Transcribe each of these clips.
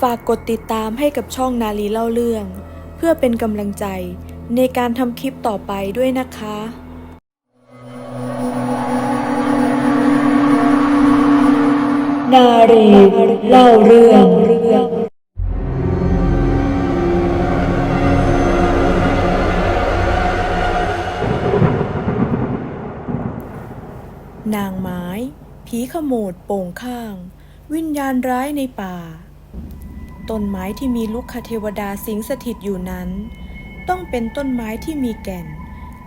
ฝากกดติดตามให้กับช่องนาลีเล่าเรื่อง เพื่อเป็นกำลังใจในการทำคลิปต่อไปด้วยนะคะนารีเล่าเรื่องนางไม้ ผีขโมดโป่งข้าง วิญญาณร้ายในป่า ต้นไม้ที่มีลุกคเทวดาสิงสถิตอยู่นั้น ต้องเป็นต้นไม้ที่มีแก่น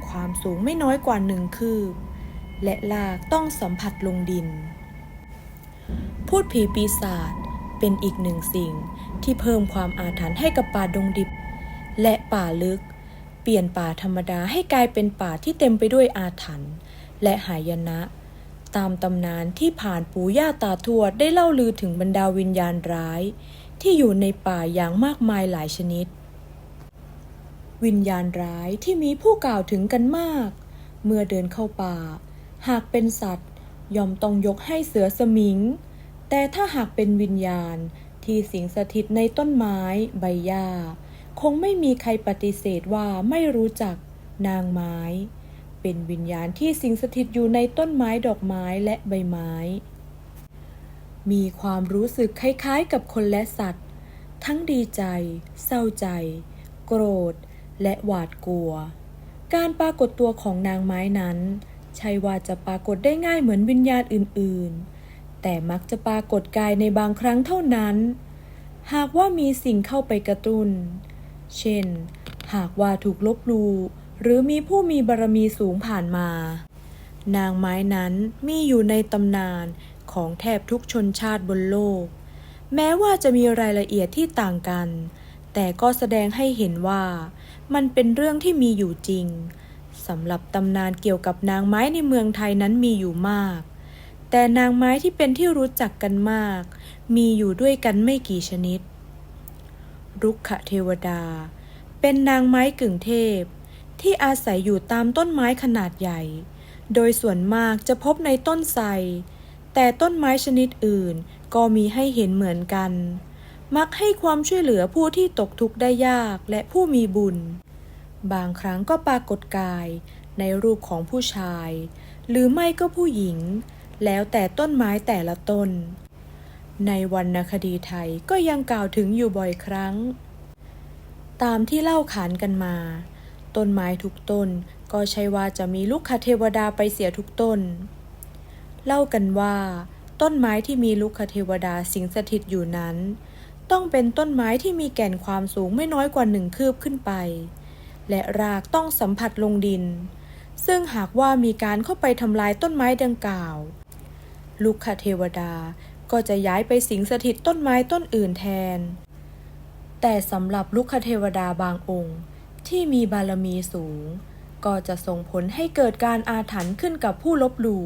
ความสูงไม่น้อยกว่าหนึ่งคืบ และลากต้องสัมผัสลงดิน พูดผีปีศาจเป็นอีกหนึ่งสิ่งที่เพิ่มความอาถรรพ์ให้กับป่าดงดิบ และป่าลึก เปลี่ยนป่าธรรมดาให้กลายเป็นป่าที่เต็มไปด้วยอาถรรพ์และหายนะตามตำนานที่ผ่านปู่ย่าตาทวดได้เล่าลือถึงบรรดาวิญญาณร้าย ที่อยู่ในป่าอย่างมากมายหลายชนิด วิญญาณร้ายที่มีผู้กล่าวถึงกันมาก เมื่อเดินเข้าป่า หากเป็นสัตว์ย่อมต้องยกให้เสือสมิง แต่ถ้าหากเป็นวิญญาณที่สิงสถิตในต้นไม้ใบหญ้า คงไม่มีใครปฏิเสธว่าไม่รู้จักนางไม้ เป็นวิญญาณที่สิงสถิตอยู่ในต้นไม้ดอกไม้และใบไม้ มีความรู้สึกคล้ายๆกับคนและสัตว์ ทั้งดีใจ เศร้าใจ โกรธ และหวาดกลัว การปรากฏตัวของนางไม้นั้น ใช่ว่าจะปรากฏได้ง่ายเหมือนวิญญาณอื่นๆ แต่มักจะปรากฏกายในบางครั้งเท่านั้น หากว่ามีสิ่งเข้าไปกระตุ้น เช่น หากว่าถูกลบลูหรือมีผู้มีบารมีสูงผ่านมา นางไม้นั้นมีอยู่ในตำนาน ของแทบทุกชนชาติบนโลก แม้ว่าจะมีรายละเอียดที่ต่างกัน แต่ก็แสดงให้เห็นว่า มันเป็นเรื่องที่มีอยู่จริงสำหรับตำนานเกี่ยวกับนางไม้ในเมืองไทยนั้นมีอยู่มาก แต่นางไม้ที่เป็นที่รู้จักกันมาก มีอยู่ด้วยกันไม่กี่ชนิด รุกขเทวดา เป็นนางไม้กึ่งเทพ ที่อาศัยอยู่ตามต้นไม้ขนาดใหญ่ โดยส่วนมากจะพบในต้นไทร แต่ต้นไม้ชนิดอื่นก็มีให้เห็นเหมือนกัน มักให้ความช่วยเหลือผู้ที่ตกทุกข์ได้ยากและผู้มีบุญ บางครั้งก็ปรากฏกายในรูปของผู้ชาย หรือไม่ก็ผู้หญิง แล้วแต่ต้นไม้แต่ละต้น ในวรรณคดีไทยก็ยังกล่าวถึงอยู่บ่อยครั้ง ตามที่เล่าขานกันมา ต้นไม้ทุกต้นก็ใช่ว่าจะมีลูกคเทวดาไปเสียทุกต้น เล่ากันว่า ต้นไม้ที่มีลูกคเทวดาสิงสถิตอยู่นั้น ต้องเป็นต้นไม้ที่มีแก่นความสูงไม่น้อยกว่าหนึ่งคืบขึ้นไป และรากต้องสัมผัสลงดิน ซึ่งหากว่ามีการเข้าไปทำลายต้นไม้ดังกล่าวลูกคเทวดาก็จะย้ายไปสิงสถิตต้นไม้ต้นอื่นแทน แต่สำหรับลูกคเทวดาบางองค์ที่มีบารมีสูง ก็จะส่งผลให้เกิดการอาถรรพ์ขึ้นกับผู้ลบหลู่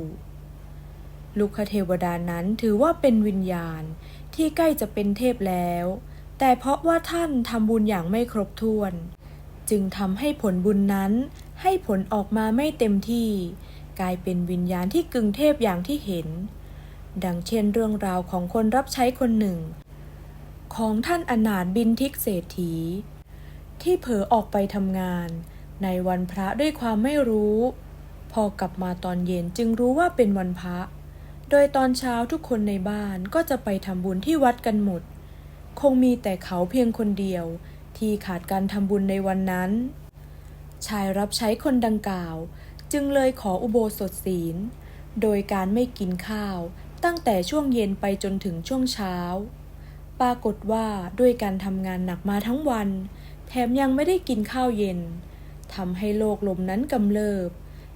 ลูกคเทวดานั้นถือว่าเป็นวิญญาณที่ใกล้จะเป็นเทพแล้ว แต่เพราะว่าท่านทำบุญอย่างไม่ครบถ้วน จึงทำให้ผลบุญนั้นให้ผลออกมาไม่เต็มที่ กลายเป็นวิญญาณที่กึ่งเทพอย่างที่เห็น ดังเช่นเรื่องราวของคนรับใช้คนหนึ่ง ของท่านอนาถบินทิกเศรษฐี ที่เผลอออกไปทำงานในวันพระด้วยความไม่รู้ พอกลับมาตอนเย็นจึงรู้ว่าเป็นวันพระ โดยตอนเช้าทุกคนในบ้านก็จะไปทำบุญที่วัดกันหมด คงมีแต่เขาเพียงคนเดียว ที่ขาดการทำบุญในวันนั้น ชายรับใช้คนดังกล่าว จึงเลยขออุโบสถศีล โดยการไม่กินข้าว ตั้งแต่ช่วงเย็นไปจนถึงช่วงเช้า ปรากฏว่าด้วยการทำงานหนักมาทั้งวัน แถมยังไม่ได้กินข้าวเย็นทำให้โรคลมนั้นกำเริบ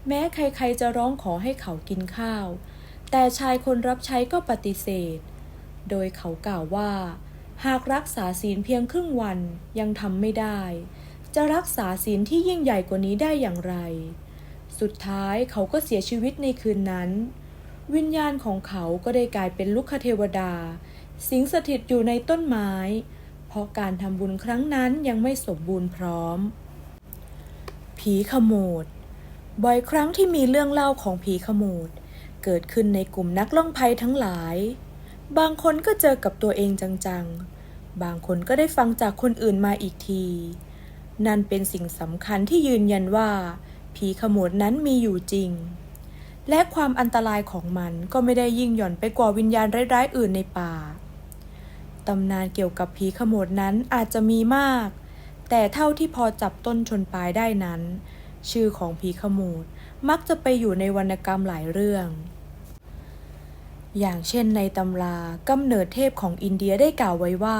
แม้ใครๆจะร้องขอให้เขากินข้าว แต่ชายคนรับใช้ก็ปฏิเสธ โดยเขากล่าวว่า หากรักษาศีลเพียงครึ่งวันยังทำไม่ได้ จะรักษาศีลที่ยิ่งใหญ่กว่านี้ได้อย่างไร สุดท้ายเขาก็เสียชีวิตในคืนนั้น วิญญาณของเขาก็ได้กลายเป็นลุกคเทวดา สิงสถิตอยู่ในต้นไม้ เพราะการทำบุญครั้งนั้นยังไม่สมบูรณ์พร้อม ผีขโมด บ่อยครั้งที่มีเรื่องเล่าของผีขโมด เกิดขึ้นในกลุ่มนักล่องภัยทั้งหลาย บางคนก็เจอกับตัวเองจังๆ บางคนก็ได้ฟังจากคนอื่นมาอีกที นั่นเป็นสิ่งสำคัญที่ยืนยันว่า ผีขโมดนั้นมีอยู่จริง และความอันตรายของมันก็ไม่ได้ยิ่งหย่อนไปกว่าวิญญาณร้ายๆอื่นในป่า ตำนานเกี่ยวกับผีขโมดนั้นอาจจะมีมาก แต่เท่าที่พอจับต้นชนปลายได้นั้น ชื่อของผีขโมด มักจะไปอยู่ในวรรณกรรมหลายเรื่อง อย่างเช่นในตำรากำเนิดเทพของอินเดียได้กล่าวไว้ว่า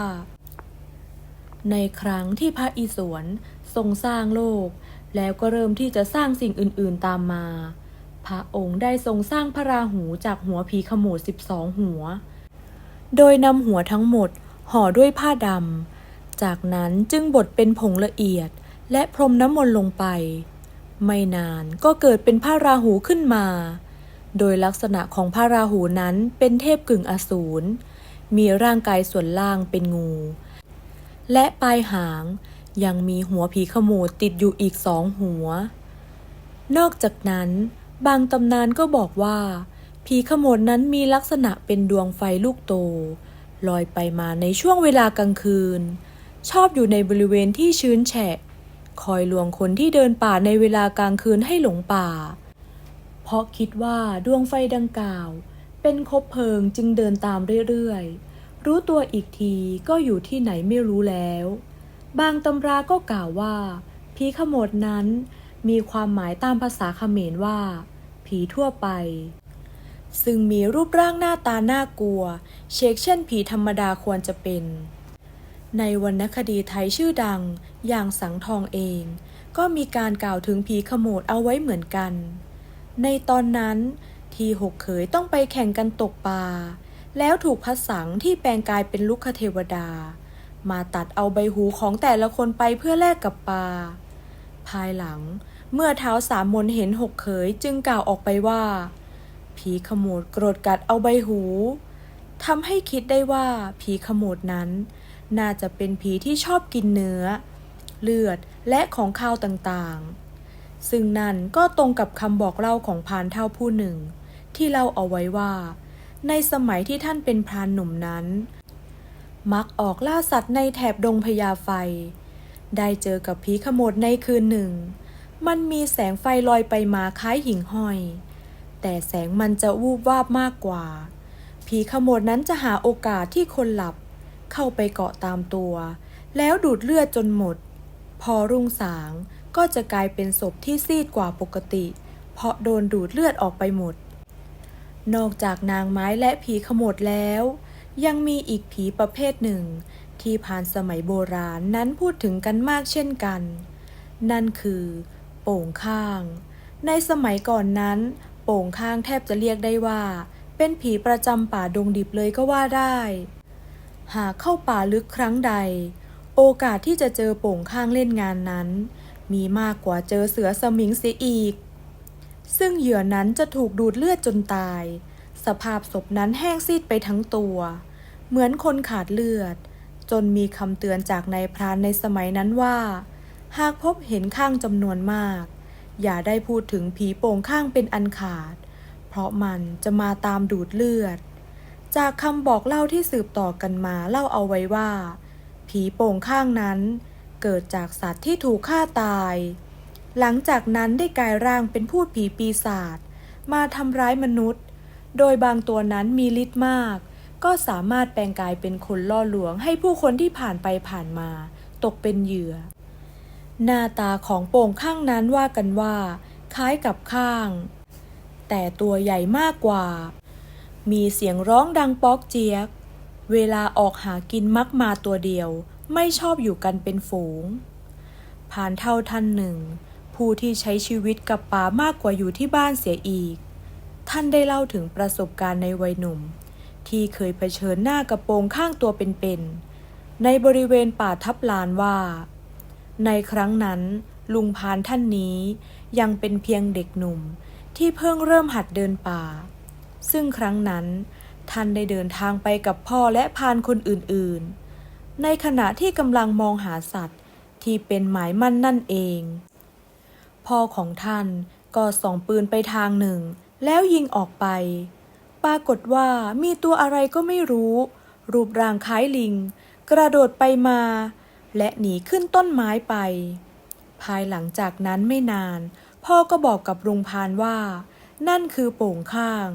ในครั้งที่พระอิศวรทรงสร้างโลก แล้วก็เริ่มที่จะสร้างสิ่งอื่น ๆ ตามมา พระองค์ได้ทรงสร้างพระราหูจากหัวผีขโมด12 หัว โดยนำหัวทั้งหมดห่อด้วยผ้าดำ จากนั้นจึงบดเป็นผงละเอียดและพรมน้ำมนต์ลงไป ไม่นานก็เกิดเป็นพระราหูขึ้นมา โดยลักษณะของพระราหูนั้นเป็นเทพกึ่งอสูร มีร่างกายส่วนล่างเป็นงู และปลายหางยังมีหัวผีขโมดติดอยู่อีกสองหัว นอกจากนั้นบางตำนานก็บอกว่า ผีขโมดนั้นมีลักษณะเป็นดวงไฟลูกโต ลอยไปมาในช่วงเวลากลางคืน ชอบอยู่ในบริเวณที่ชื้นแฉะ คอยลวงคนที่เดินป่าในเวลากลางคืนให้หลงป่า เพราะคิดว่าดวงไฟดังกล่าว เป็นคบเพลิงจึงเดินตามเรื่อยๆ รู้ตัวอีกทีก็อยู่ที่ไหนไม่รู้แล้ว บางตำราก็กล่าวว่า ผีขโมดนั้นมีความหมายตามภาษาเขมรว่า ผีทั่วไป ซึ่งมีรูปร่างหน้าตาน่ากลัว เชกเช่นผีธรรมดาควรจะเป็น ในวรรณคดีไทยชื่อดังอย่างสังทองเอง ก็มีการกล่าวถึงผีขโมดเอาไว้เหมือนกัน ในตอนนั้นที่หกเขยต้องไปแข่งกันตกปลา แล้วถูกพระสังที่แปลงกายเป็นลุกคเทวดา มาตัดเอาใบหูของแต่ละคนไปเพื่อแลกกับปลา ภายหลังเมื่อเท้าสามมนเห็นหกเขยจึงกล่าวออกไปว่า ผีขโมดโกรธกัดเอาใบหูทำให้คิดได้ว่าผีขโมดนั้น น่าจะเป็นผีที่ชอบกินเนื้อ เลือดและของข้าวต่างๆ ซึ่งนั่นก็ตรงกับคำบอกเล่าของพานเท่าผู้หนึ่ง ที่เล่าเอาไว้ว่า ในสมัยที่ท่านเป็นพรานหนุ่มนั้น มักออกล่าสัตว์ในแถบดงพญาไฟ ได้เจอกับผีขโมดในคืนหนึ่ง มันมีแสงไฟลอยไปมาคล้ายหิ่งห้อย แต่แสงมันจะวูบวาบมากกว่า ผีขโมดนั้นจะหาโอกาสที่คนหลับ เข้าไปเกาะตามตัว แล้วดูดเลือดจนหมด พอรุ่งสางก็จะกลายเป็นศพที่ซีดกว่าปกติ เพราะโดนดูดเลือดออกไปหมด นอกจากนางไม้และผีขมดแล้ว ยังมีอีกผีประเภทหนึ่ง ที่ผ่านสมัยโบราณนั้นพูดถึงกันมากเช่นกัน นั่นคือ โป่งข้าง ในสมัยก่อนนั้น โป่งข้างแทบจะเรียกได้ว่า เป็นผีประจำป่าดงดิบเลยก็ว่าได้ หากเข้าป่าลึกครั้งใด โอกาสที่จะเจอโป่งข้างเล่นงานนั้น มีมากกว่าเจอเสือสมิงเสียอีก ซึ่งเหยื่อนั้นจะถูกดูดเลือดจนตาย สภาพศพนั้นแห้งซีดไปทั้งตัว เหมือนคนขาดเลือด จนมีคำเตือนจากนายพรานในสมัยนั้นว่า หากพบเห็นข้างจำนวนมาก อย่าได้พูดถึงผีโป่งข้างเป็นอันขาด เพราะมันจะมาตามดูดเลือด จากคำบอกเล่าที่สืบต่อกันมาเล่าเอาไว้ว่า ผีโป่งข้างนั้นเกิดจากสัตว์ที่ถูกฆ่าตาย หลังจากนั้นได้กลายร่างเป็นพูดผีปีศาจมาทำร้ายมนุษย์ โดยบางตัวนั้นมีฤทธิ์มาก ก็สามารถแปลงกายเป็นคนล่อลวงให้ผู้คนที่ผ่านไปผ่านมา ตกเป็นเหยื่อ หน้าตาของโป่งข้างนั้นว่ากันว่า คล้ายกับข้าง แต่ตัวใหญ่มากกว่า มีเสียงร้องดังป๊อกเจี๊ยก เวลาออกหากินมักมาตัวเดียว ไม่ชอบอยู่กันเป็นฝูงผ่านเท่าท่านหนึ่ง ผู้ที่ใช้ชีวิตกับป่ามากกว่าอยู่ที่บ้านเสียอีก ท่านได้เล่าถึงประสบการณ์ในวัยหนุ่ม ที่เคยเผชิญหน้ากับโปรงข้างตัวเป็นๆในบริเวณป่าทับลานว่า ในครั้งนั้นลุงพานท่านนี้ยังเป็นเพียงเด็กหนุ่มที่เพิ่งเริ่มหัดเดินป่า ซึ่งครั้งนั้นท่านได้เดินทางไปกับพ่อและพานคนอื่นๆ ในขณะที่กำลังมองหาสัตว์ที่เป็นหมายมั่นนั่นเอง พ่อของท่านก็ส่องปืนไปทางหนึ่ง แล้วยิงออกไป ปรากฏว่ามีตัวอะไรก็ไม่รู้ รูปร่างคล้ายลิง กระโดดไปมา และหนีขึ้นต้นไม้ไป ภายหลังจากนั้นไม่นาน พ่อก็บอกกับลุงพานว่า นั่นคือโป่งข้าง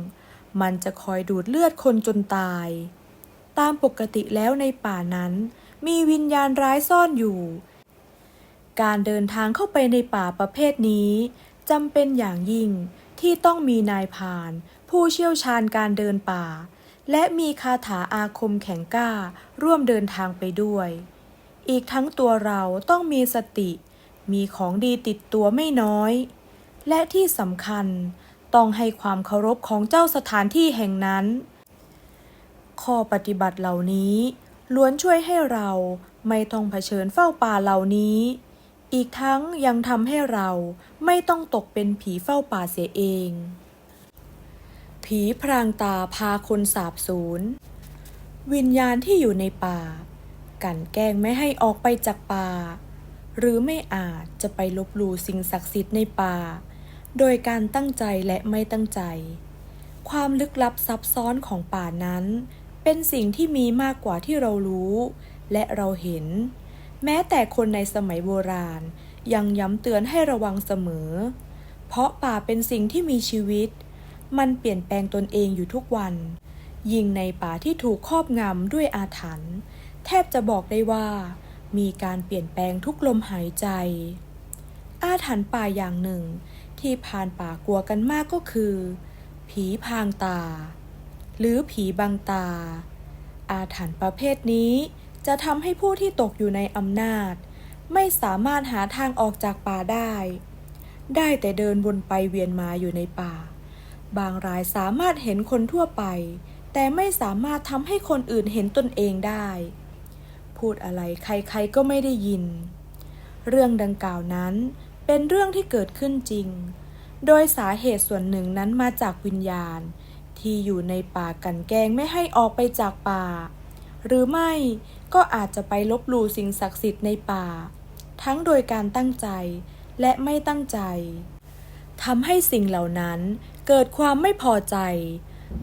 มันจะคอยดูดเลือดคนจนตาย ตามปกติแล้วในป่านั้น มีวิญญาณร้ายซ่อนอยู่ การเดินทางเข้าไปในป่าประเภทนี้จำเป็นอย่างยิ่งที่ต้องมีนายพาน ผู้เชี่ยวชาญการเดินป่า และมีคาถาอาคมแข็งกล้าร่วมเดินทางไปด้วย อีกทั้งตัวเราต้องมีสติ มีของดีติดตัวไม่น้อย และที่สำคัญ ต้องให้ความเคารพของเจ้าสถานที่แห่งนั้น ข้อปฏิบัติเหล่านี้ล้วนช่วยให้เราไม่ต้องเผชิญเฝ้าป่าเหล่านี้ อีกทั้งยังทำให้เราไม่ต้องตกเป็นผีเฝ้าป่าเสียเอง ผีพรางตาพาคนสาบสูญ วิญญาณที่อยู่ในป่า กันแกล้งไม่ให้ออกไปจากป่า หรือไม่อาจจะไปลบหลู่สิ่งศักดิ์สิทธิ์ในป่า โดยการตั้งใจและไม่ตั้งใจ ความลึกลับซับซ้อนของป่านั้น เป็นสิ่งที่มีมากกว่าที่เรารู้ และเราเห็น แม้แต่คนในสมัยโบราณ ยังย้ำเตือนให้ระวังเสมอ เพราะป่าเป็นสิ่งที่มีชีวิต มันเปลี่ยนแปลงตนเองอยู่ทุกวัน ยิ่งในป่าที่ถูกครอบงำด้วยอาถรรพ์แทบจะบอกได้ว่า มีการเปลี่ยนแปลงทุกลมหายใจ อาถรรพ์ป่าอย่างหนึ่ง ที่ผ่านป่ากลัวกันมากก็คือ ผีพางตา หรือผีบังตา อาถรรพ์ประเภทนี้จะทำให้ผู้ที่ตกอยู่ในอำนาจ ไม่สามารถหาทางออกจากป่าได้ ได้แต่เดินวนไปเวียนมาอยู่ในป่า บางรายสามารถเห็นคนทั่วไป แต่ไม่สามารถทำให้คนอื่นเห็นตนเองได้ พูดอะไรใครๆก็ไม่ได้ยิน เรื่องดังกล่าวนั้น เป็นเรื่องที่เกิดขึ้นจริง โดยสาเหตุส่วนหนึ่งนั้นมาจากวิญญาณ ที่อยู่ในป่ากันแกงไม่ให้ออกไปจากป่า หรือไม่ก็อาจจะไปลบหลู่สิ่งศักดิ์สิทธิ์ในป่า ทั้งโดยการตั้งใจและไม่ตั้งใจทำให้สิ่งเหล่านั้นเกิดความไม่พอใจ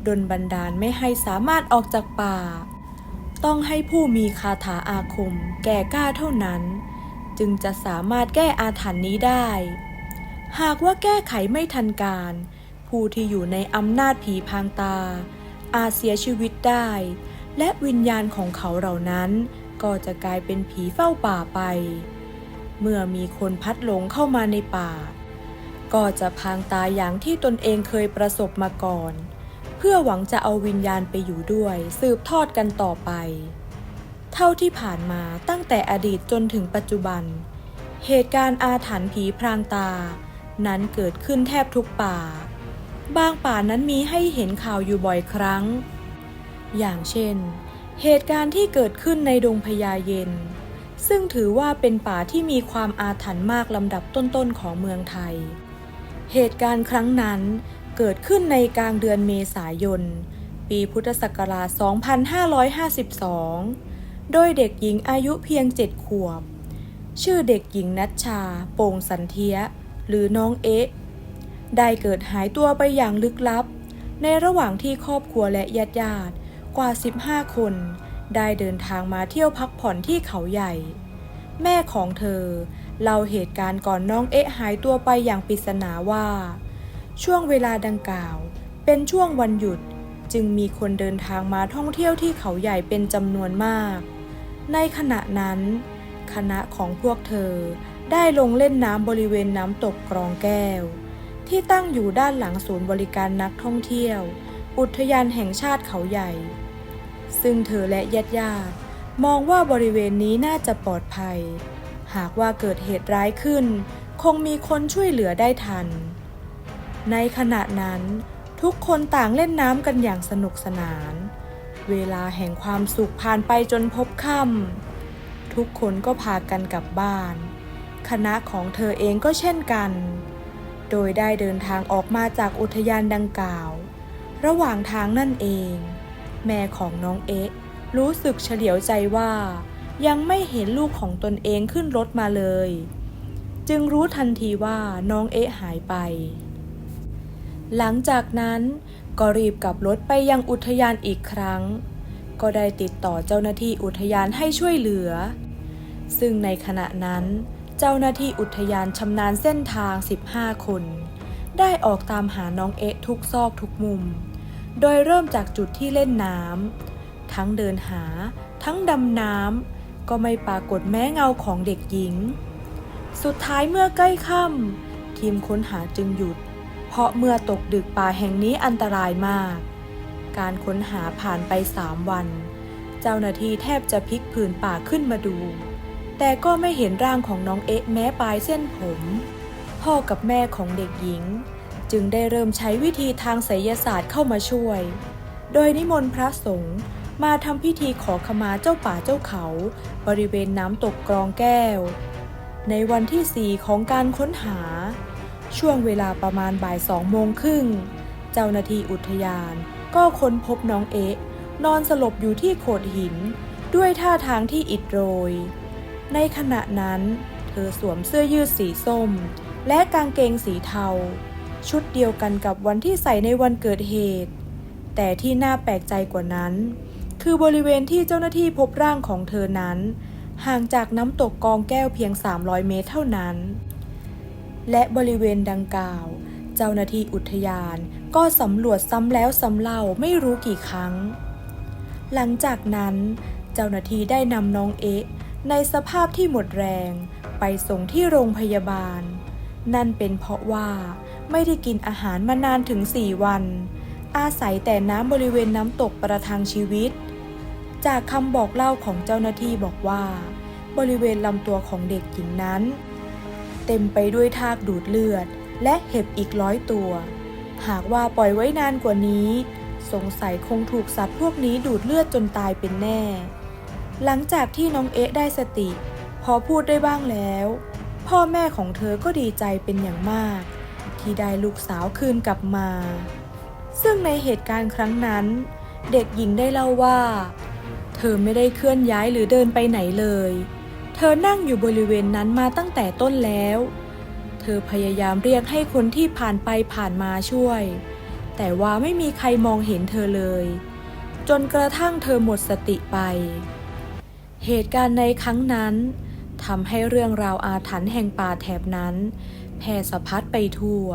ดนบันดาลไม่ให้สามารถออกจากป่า ต้องให้ผู้มีคาถาอาคมแก่กล้าเท่านั้น จึงจะสามารถแก้อาถรรพ์นี้ได้ หากว่าแก้ไขไม่ทันการ ผู้ที่อยู่ในอำนาจผีพางตา อาจเสียชีวิตได้ และวิญญาณของเขาเหล่านั้น ก็จะกลายเป็นผีเฝ้าป่าไป เมื่อมีคนพัดหลงเข้ามาในป่า ก็จะพางตาอย่างที่ตนเองเคยประสบมาก่อน เพื่อหวังจะเอาวิญญาณไปอยู่ด้วย สืบทอดกันต่อไป เท่าที่ผ่านมาตั้งแต่อดีตจนถึงปัจจุบัน เหตุการณ์อาถรรพ์ผีพรางตา นั้นเกิดขึ้นแทบทุกป่า บางป่านั้นมีให้เห็นข่าวอยู่บ่อยครั้ง อย่างเช่น เหตุการณ์ที่เกิดขึ้นในดงพญาเย็น ซึ่งถือว่าเป็นป่าที่มีความอาถรรพ์มากลำดับต้นๆของเมืองไทย เหตุการณ์ครั้งนั้นเกิดขึ้นในกลางเดือนเมษายน ปีพุทธศักราช 2552 โดยเด็กหญิงอายุเพียงเจ็ดขวบ ชื่อเด็กหญิงนัชชา โป่งสันเทีย หรือน้องเอ๊ะ ได้เกิดหายตัวไปอย่างลึกลับ ในระหว่างที่ครอบครัวและญาติญาติกว่า 15 คน ได้เดินทางมาเที่ยวพักผ่อนที่เขาใหญ่ แม่ของเธอเล่าเหตุการณ์ก่อนน้องเอ๊ะหายตัวไปอย่างปริศนาว่า ช่วงเวลาดังกล่าว เป็นช่วงวันหยุดจึงมีคนเดินทางมาท่องเที่ยวที่เขาใหญ่เป็นจำนวนมาก ในขณะนั้น คณะของพวกเธอได้ลงเล่นน้ำบริเวณน้ำตกกรองแก้ว ที่ตั้งอยู่ด้านหลังศูนย์บริการนักท่องเที่ยว อุทยานแห่งชาติเขาใหญ่ ซึ่งเธอและญาติญาติมองว่าบริเวณนี้น่าจะปลอดภัย หากว่าเกิดเหตุร้ายขึ้น คงมีคนช่วยเหลือได้ทัน ในขณะนั้น ทุกคนต่างเล่นน้ำกันอย่างสนุกสนาน เวลาแห่งความสุขผ่านไปจนพบค่ำทุกคนก็พากันกลับบ้าน คณะของเธอเองก็เช่นกัน โดยได้เดินทางออกมาจากอุทยานดังกล่าว ระหว่างทางนั่นเอง แม่ของน้องเอ๊ะ รู้สึกเฉลียวใจว่า ยังไม่เห็นลูกของตนเองขึ้นรถมาเลย จึงรู้ทันทีว่าน้องเอ๊ะหายไป หลังจากนั้น ก็รีบกลับรถไปยังอุทยานอีกครั้ง ก็ได้ติดต่อเจ้าหน้าที่อุทยานให้ช่วยเหลือ ซึ่งในขณะนั้น เจ้าหน้าที่อุทยานชำนาญเส้นทาง 15 คน ได้ออกตามหาน้องเอะทุกซอกทุกมุม โดยเริ่มจากจุดที่เล่นน้ำทั้งเดินหา ทั้งดำน้ำก็ไม่ปรากฏแม้เงาของเด็กหญิง สุดท้ายเมื่อใกล้ค่ำทีมค้นหาจึงหยุด เพราะเมื่อตกดึกป่าแห่งนี้อันตรายมาก การค้นหาผ่านไปสามวัน เจ้าหน้าที่แทบจะพลิกผืนป่าขึ้นมาดู แต่ก็ไม่เห็นร่างของน้องเอ๊ะแม้ปลายเส้นผม พ่อกับแม่ของเด็กหญิง จึงได้เริ่มใช้วิธีทางไสยศาสตร์เข้ามาช่วย โดยนิมนต์พระสงฆ์มาทำพิธีขอขมาเจ้าป่าเจ้าเขา บริเวณน้ำตกกรองแก้ว ในวันที่4ของการค้นหา ช่วงเวลาประมาณบ่ายสองโมงครึ่ง เจ้าหน้าที่อุทยาน ก็ค้นพบน้องเอ๊ะ นอนสลบอยู่ที่โขดหิน ด้วยท่าทางที่อิดโรย ในขณะนั้น เธอสวมเสื้อยืดสีส้ม และกางเกงสีเทา ชุดเดียวกันกับวันที่ใส่ในวันเกิดเหตุ แต่ที่น่าแปลกใจกว่านั้น คือบริเวณที่เจ้าหน้าที่พบร่างของเธอนั้น ห่างจากน้ำตกกองแก้วเพียง 300 เมตรเท่านั้น และบริเวณดังกล่าว เจ้าหน้าที่อุทยานก็สำรวจซ้ำแล้วซ้ำเล่าไม่รู้กี่ครั้ง หลังจากนั้น เจ้าหน้าที่ได้นำน้องเอ๊ะ ในสภาพที่หมดแรงไปส่งที่โรงพยาบาล นั่นเป็นเพราะว่าไม่ได้กินอาหารมานานถึง4วัน อาศัยแต่น้ำบริเวณน้ำตกประทังชีวิต จากคำบอกเล่าของเจ้าหน้าที่บอกว่า บริเวณลำตัวของเด็กหญิงนั้น เต็มไปด้วยทากดูดเลือด และเห็บอีกร้อยตัว หากว่าปล่อยไว้นานกว่านี้ สงสัยคงถูกสัตว์พวกนี้ดูดเลือดจนตายเป็นแน่ หลังจากที่น้องเอ๊ะได้สติ พอพูดได้บ้างแล้ว พ่อแม่ของเธอก็ดีใจเป็นอย่างมาก ที่ได้ลูกสาวคืนกลับมา ซึ่งในเหตุการณ์ครั้งนั้น เด็กหญิงได้เล่าว่า เธอไม่ได้เคลื่อนย้ายหรือเดินไปไหนเลย ธอนั่งอยู่บริเวณนั้นมาตั้งแต่ต้นแล้ว เธอพยายามเรียกให้คนที่ผ่านไปผ่านมาช่วย แต่ว่าไม่มีใครมองเห็นเธอเลย จนกระทั่งเธอหมดสติไป เหตุการณ์ในครั้งนั้นทำให้เรื่องราวอาถรรพ์แห่งป่าแถบนั้นแผ่สะพัดไปทั่ว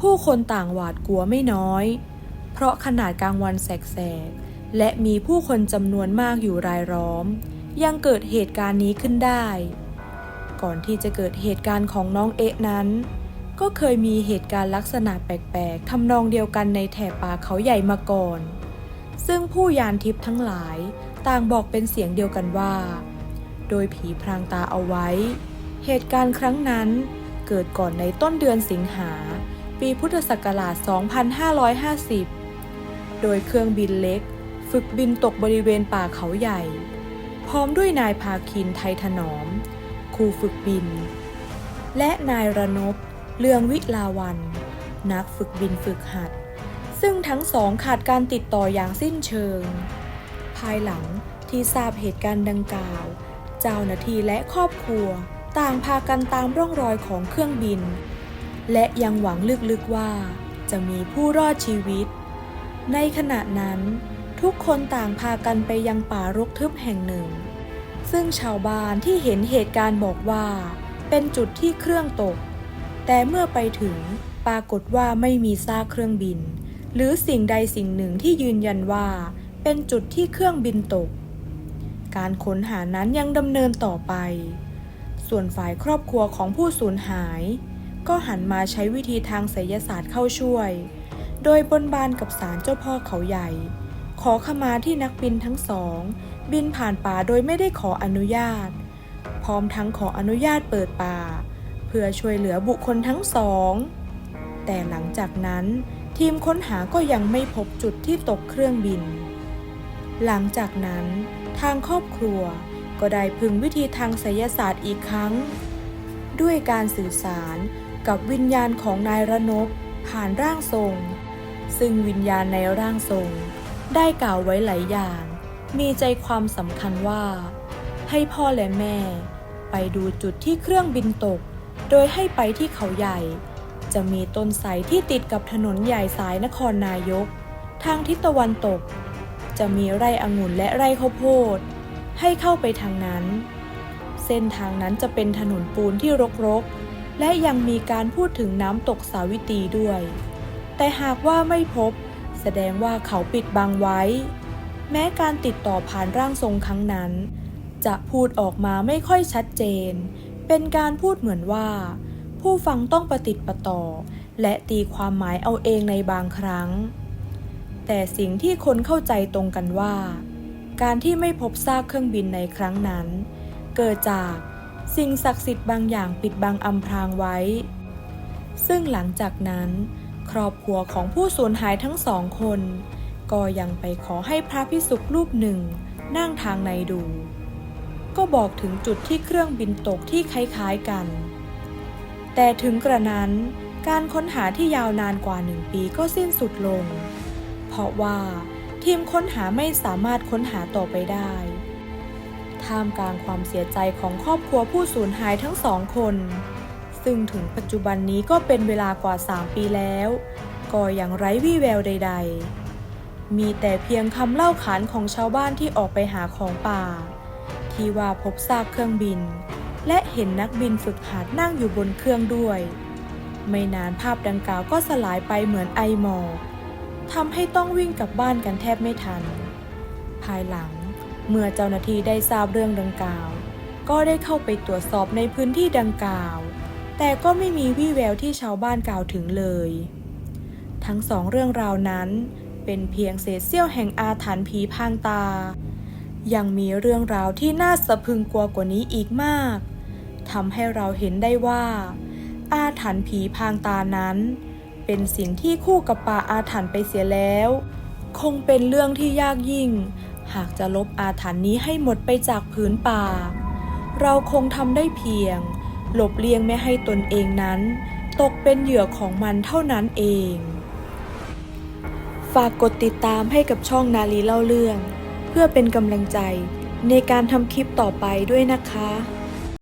ผู้คนต่างหวาดกลัวไม่น้อย เพราะขนาดกลางวันแสกๆและมีผู้คนจำนวนมากอยู่รายล้อม ยังเกิดเหตุการณ์นี้ขึ้นได้ ก่อนที่จะเกิดเหตุการณ์ของน้องเอ๊ะนั้น ก็เคยมีเหตุการณ์ลักษณะแปลกๆทำนองเดียวกันในแถบป่าเขาใหญ่มาก่อน ซึ่งผู้ยานทิพย์ทั้งหลายต่างบอกเป็นเสียงเดียวกันว่า โดยผีพรางตาเอาไว้ เหตุการณ์ครั้งนั้นเกิดก่อนในต้นเดือนสิงหา ปีพุทธศักราช 2550 โดยเครื่องบินเล็ก ฝึกบินตกบริเวณป่าเขาใหญ่ พร้อมด้วยนายพาคินไทยถนอม ครูฝึกบิน และนายระนบเลืองวิลาวัน นักฝึกบินฝึกหัด ซึ่งทั้งสองขาดการติดต่ออย่างสิ้นเชิง ภายหลังที่ทราบเหตุการณ์ดังกล่าว เจ้าหน้าที่และครอบครัวต่างพากันตามร่องรอยของเครื่องบิน และยังหวังลึกๆว่าจะมีผู้รอดชีวิต ในขณะนั้น ทุกคนต่างพากันไปยังป่ารกทึบแห่งหนึ่ง ซึ่งชาวบ้านที่เห็นเหตุการณ์บอกว่า เป็นจุดที่เครื่องตก แต่เมื่อไปถึงปรากฏว่าไม่มีซากเครื่องบิน หรือสิ่งใดสิ่งหนึ่งที่ยืนยันว่า เป็นจุดที่เครื่องบินตก การค้นหานั้นยังดำเนินต่อไป ส่วนฝ่ายครอบครัวของผู้สูญหาย ก็หันมาใช้วิธีทางไสยศาสตร์เข้าช่วย โดยบนบานกับศาลเจ้าพ่อเขาใหญ่ ขอขมาที่นักบินทั้งสอง บินผ่านป่าโดยไม่ได้ขออนุญาต พร้อมทั้งขออนุญาตเปิดป่า เพื่อช่วยเหลือบุคคลทั้งสอง แต่หลังจากนั้น ทีมค้นหาก็ยังไม่พบจุดที่ตกเครื่องบิน หลังจากนั้น ทางครอบครัวก็ได้พึงวิธีทางไสยศาสตร์อีกครั้ง ด้วยการสื่อสารกับวิญญาณของนายระนบผ่านร่างทรง ซึ่งวิญญาณในร่างทรง ได้กล่าวไว้หลายอย่าง มีใจความสำคัญว่า ให้พ่อและแม่ ไปดูจุดที่เครื่องบินตก โดยให้ไปที่เขาใหญ่ จะมีต้นไทรที่ติดกับถนนใหญ่สายนครนายก ทางทิศตะวันตก จะมีไร่องุ่นและไร่ข้าวโพด ให้เข้าไปทางนั้น เส้นทางนั้นจะเป็นถนนปูนที่รกๆ และยังมีการพูดถึงน้ำตกสาวิตรีด้วย แต่หากว่าไม่พบ แสดงว่าเขาปิดบังไว้ แม้การติดต่อผ่านร่างทรงครั้งนั้น จะพูดออกมาไม่ค่อยชัดเจน เป็นการพูดเหมือนว่า ผู้ฟังต้องประติดประต่อ และตีความหมายเอาเองในบางครั้ง แต่สิ่งที่คนเข้าใจตรงกันว่า การที่ไม่พบซากเครื่องบินในครั้งนั้น เกิดจากสิ่งศักดิ์สิทธิ์บางอย่างปิดบังอำพรางไว้ ซึ่งหลังจากนั้น ครอบครัวของผู้สูญหายทั้งสองคน ก็ยังไปขอให้พระพิสุกรูปหนึ่ง นั่งทางในดู ก็บอกถึงจุดที่เครื่องบินตกที่คล้ายๆกัน แต่ถึงกระนั้นการค้นหาที่ยาวนานกว่าหนึ่งปีก็สิ้นสุดลง เพราะว่าทีมค้นหาไม่สามารถค้นหาต่อไปได้ ท่ามกลางความเสียใจของครอบครัวผู้สูญหายทั้งสองคน ซึ่งถึงปัจจุบันนี้ก็เป็นเวลากว่า 3 ปีแล้ว ก็ยังไร้วี่แววใด ๆ มีแต่เพียงคำเล่าขานของชาวบ้านที่ออกไปหาของป่า ที่ว่าพบซากเครื่องบิน และเห็นนักบินฝึกหัดนั่งอยู่บนเครื่องด้วย ไม่นานภาพดังกล่าวก็สลายไปเหมือนไอหมอกทำให้ต้องวิ่งกลับบ้านกันแทบไม่ทัน ภายหลังเมื่อเจ้าหน้าที่ได้ทราบเรื่องดังกล่าว ก็ได้เข้าไปตรวจสอบในพื้นที่ดังกล่าว แต่ก็ไม่มีวี่แววที่ชาวบ้านกล่าวถึงเลย ทั้งสองเรื่องราวนั้นเป็นเพียงเศษเสี้ยวแห่งอาถรรพ์ผีพางตา ยังมีเรื่องราวที่น่าสะพึงกลัวกว่านี้อีกมากทำให้เราเห็นได้ว่า อาถรรพ์ผีพางตานั้น เป็นสิ่งที่คู่กับป่าอาถรรพ์ไปเสียแล้ว คงเป็นเรื่องที่ยากยิ่ง หากจะลบอาถรรพ์นี้ให้หมดไปจากผืนป่า เราคงทำได้เพียง หลบเลี่ยงไม่ให้ตนเองนั้น ตกเป็นเหยื่อของมันเท่านั้นเอง ฝากกดติดตามให้กับช่องนาลีเล่าเรื่อง เพื่อเป็นกำลังใจในการทำคลิปต่อไปด้วยนะคะ